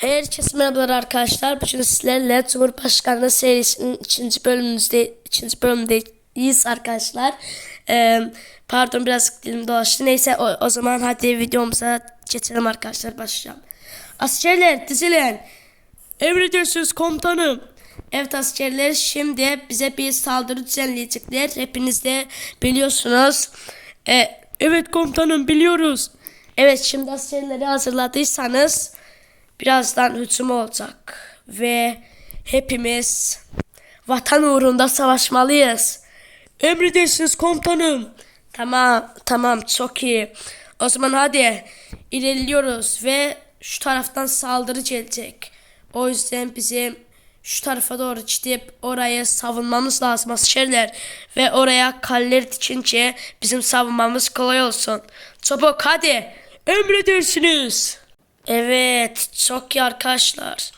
Herkese merhabalar arkadaşlar. Bugün sizlerle Cumhurbaşkanlığı serisinin ikinci bölümümüzde ikinci bölümdeyiz arkadaşlar. Ee, pardon biraz dilim dolaştı. Neyse o, o zaman hadi videomuza geçelim arkadaşlar başlayalım. Askerler dizilin. Emrediyorsunuz komutanım. Evet askerler şimdi bize bir saldırı düzenleyecekler. Hepiniz de biliyorsunuz. Ee, evet komutanım biliyoruz. Evet şimdi askerleri hazırladıysanız birazdan hücum olacak. Ve hepimiz vatan uğrunda savaşmalıyız. Emredersiniz komutanım. Tamam tamam çok iyi. O zaman hadi ilerliyoruz ve şu taraftan saldırı gelecek. O yüzden bizim şu tarafa doğru gidip orayı savunmamız lazım askerler. Ve oraya kaleler dikince bizim savunmamız kolay olsun. Çabuk hadi. Emredersiniz. Evet çok iyi arkadaşlar.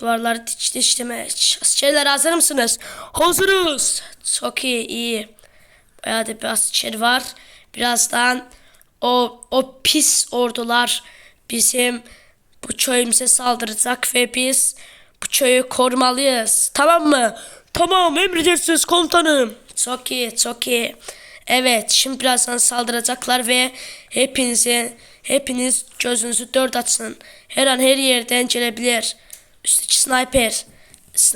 Duvarları dikti işlemek. Askerler hazır mısınız? Hazırız. Çok iyi iyi. Bayağı da bir asker var. Birazdan o, o pis ordular bizim bu köyümüze saldıracak ve biz bu köyü korumalıyız. Tamam mı? Tamam emredersiniz komutanım. Çok iyi çok iyi. Evet şimdi birazdan saldıracaklar ve hepinizi hepiniz gözünüzü dört açın. Her an her yerden gelebilir. Üstteki sniper.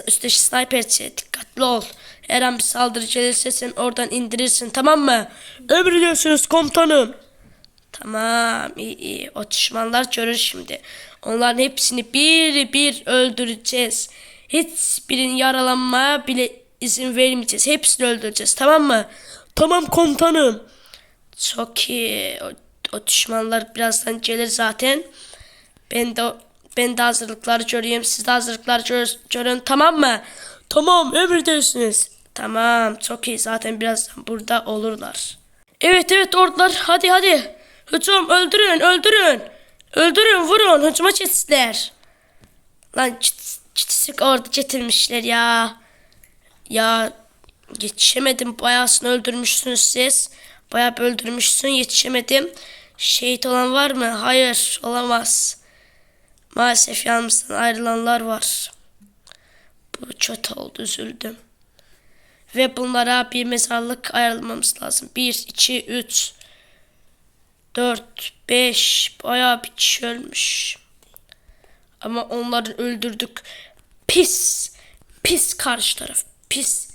Üstteki sniperçi dikkatli ol. Her an bir saldırı gelirse sen oradan indirirsin tamam mı? Emrediyorsunuz komutanım. Tamam iyi iyi. O düşmanlar görür şimdi. Onların hepsini bir bir öldüreceğiz. Hiçbirinin yaralanmaya bile izin vermeyeceğiz. Hepsini öldüreceğiz tamam mı? Tamam komutanım. Çok iyi. O, o düşmanlar birazdan gelir zaten. Ben de ben de hazırlıkları göreyim. Siz de hazırlıkları gör, görün tamam mı? Tamam emredersiniz. Tamam çok iyi zaten birazdan burada olurlar. Evet evet ordular hadi hadi. Hücum öldürün öldürün. Öldürün vurun hücuma geçsinler. Lan çitisik ordu getirmişler ya. Ya yetişemedim bayağısını öldürmüşsünüz siz. Bayağı bir öldürmüşsün yetişemedim. Şehit olan var mı? Hayır olamaz. Maalesef yanımızdan ayrılanlar var. Bu kötü oldu üzüldüm. Ve bunlara bir mezarlık ayarlamamız lazım. 1, 2, 3, 4, 5 bayağı bir kişi ölmüş. Ama onları öldürdük. Pis. Pis karşı taraf. Pis.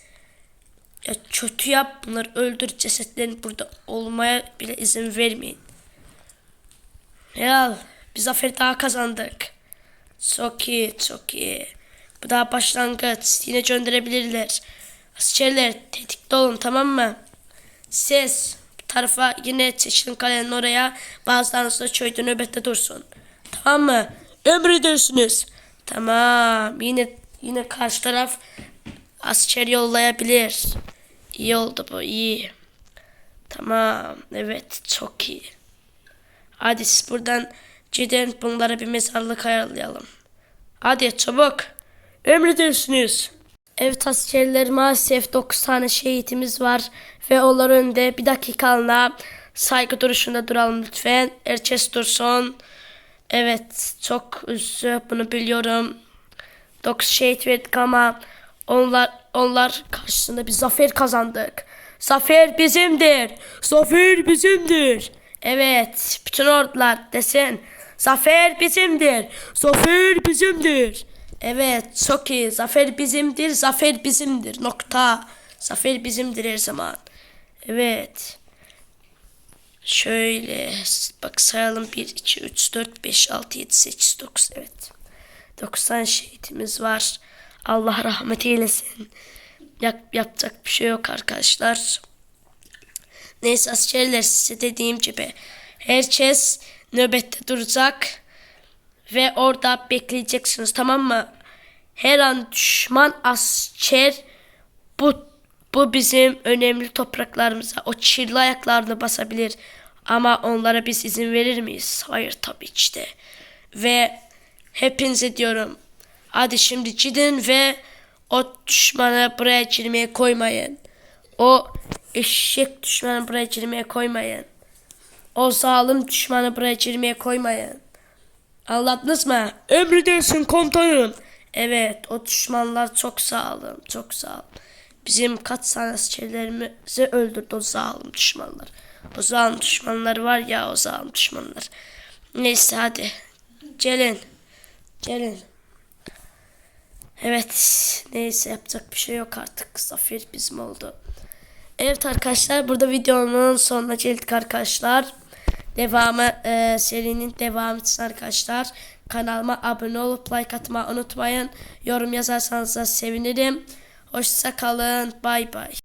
Ya kötü yap bunları öldür cesetlerin burada olmaya bile izin vermeyin. Helal. Bir zafer daha kazandık. Çok iyi çok iyi. Bu daha başlangıç. Yine gönderebilirler. Askerler tetikte olun tamam mı? Ses bu tarafa yine Çeşilin Kale'nin oraya bazılarınız da köyde nöbette dursun. Tamam mı? Emredersiniz. Tamam. Yine yine karşı taraf asker yollayabilir. İyi oldu bu iyi. Tamam. Evet çok iyi. Hadi siz buradan gidin bunlara bir mezarlık ayarlayalım. Hadi çabuk. Emredersiniz. Evet askerler maalesef 9 tane şehitimiz var ve onlar önünde bir dakikalığına saygı duruşunda duralım lütfen. Herkes dursun. Evet çok üzücü bunu biliyorum. 9 şehit verdik ama onlar onlar karşısında bir zafer kazandık. Zafer bizimdir. Zafer bizimdir. Evet, bütün ordular desin. Zafer bizimdir. Zafer bizimdir. Evet, çok iyi. Zafer bizimdir. Zafer bizimdir. Nokta. Zafer bizimdir her zaman. Evet. Şöyle bak sayalım 1, 2, 3, 4, 5, 6, 7, 8, 9 evet. 9 tane şehitimiz var. Allah rahmet eylesin. Yap, yapacak bir şey yok arkadaşlar. Neyse askerler size dediğim gibi herkes nöbette duracak ve orada bekleyeceksiniz tamam mı? Her an düşman asker bu bu bizim önemli topraklarımıza o çirli ayaklarını basabilir. Ama onlara biz izin verir miyiz? Hayır tabii ki de. Ve hepinize diyorum. Hadi şimdi gidin ve o düşmanı buraya girmeye koymayın. O eşek düşmanı buraya girmeye koymayın. O zalim düşmanı buraya girmeye koymayın. Anlattınız mı? Emredersin komutanım. Evet o düşmanlar çok olun. Çok olun. Bizim kaç tane askerlerimizi öldürdü o zalim düşmanlar. O zalim düşmanlar var ya o zalim düşmanlar. Neyse hadi. Gelin. Gelin. Evet. Neyse yapacak bir şey yok artık. Zafer bizim oldu. Evet arkadaşlar burada videonun sonuna geldik arkadaşlar. Devamı e, serinin devamı için arkadaşlar. Kanalıma abone olup like atmayı unutmayın. Yorum yazarsanız da sevinirim. Hoşça kalın. Bay bay.